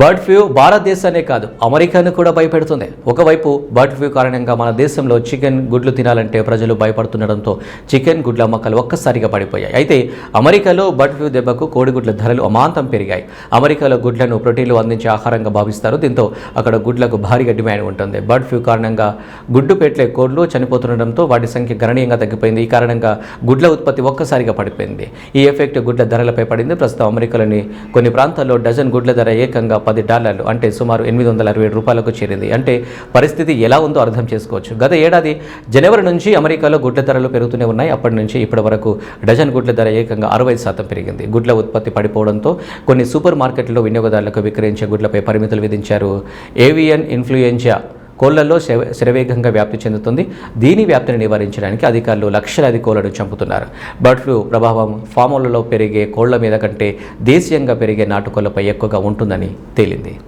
Bird flu భారతదేశానే కాదు అమెరికాను కూడా భయపెడుతుంది. ఒకవైపు బర్డ్ ఫ్లూ కారణంగా మన దేశంలో చికెన్ గుడ్లు తినాలంటే ప్రజలు భయపడుతుండడంతో చికెన్ గుడ్ల అమ్మకాలు ఒక్కసారిగా పడిపోయాయి. అయితే అమెరికాలో బర్డ్ ఫ్లూ దెబ్బకు కోడిగుడ్ల ధరలు అమాంతం పెరిగాయి. అమెరికాలో గుడ్లను ప్రోటీన్లు అందించే ఆహారంగా భావిస్తారు. దీంతో అక్కడ గుడ్లకు భారీగా డిమాండ్ ఉంటుంది. బర్డ్ ఫ్లూ కారణంగా గుడ్డు పెట్టే కోడ్లు చనిపోతుండడంతో వాటి సంఖ్య గణనీయంగా తగ్గిపోయింది. ఈ కారణంగా గుడ్ల ఉత్పత్తి ఒక్కసారిగా పడిపోయింది. ఈ ఎఫెక్ట్ గుడ్ల ధరలపై పడింది. ప్రస్తుతం అమెరికాలోని కొన్ని ప్రాంతాల్లో డజన్ గుడ్ల ధర ఏకంగా పది డాలర్లు అంటే సుమారు ఎనిమిది వందల అరవై ఏడు రూపాయలకు చేరింది. అంటే పరిస్థితి ఎలా ఉందో అర్థం చేసుకోవచ్చు. గత ఏడాది జనవరి నుంచి అమెరికాలో గుడ్ల ధరలు పెరుగుతూనే ఉన్నాయి. అప్పటి నుంచి ఇప్పటి వరకు డజన్ గుడ్ల ధర ఏకంగా అరవై శాతం పెరిగింది. గుడ్ల ఉత్పత్తి పడిపోవడంతో కొన్ని సూపర్ మార్కెట్లో వినియోగదారులకు విక్రయించే గుడ్లపై పరిమితులు విధించారు. ఏవియన్ ఇన్ఫ్లుయెంజా కోళ్ళలో శరవేగంగా వ్యాప్తి చెందుతుంది. దీని వ్యాప్తిని నివారించడానికి అధికారులు లక్షలాది కోళ్ళను చంపుతున్నారు. బర్డ్ ఫ్లూ ప్రభావం ఫాములలో పెరిగే కోళ్ళ మీద కంటే దేశీయంగా పెరిగే నాటుకోళ్ళపై ఎక్కువగా ఉంటుందని తేలింది.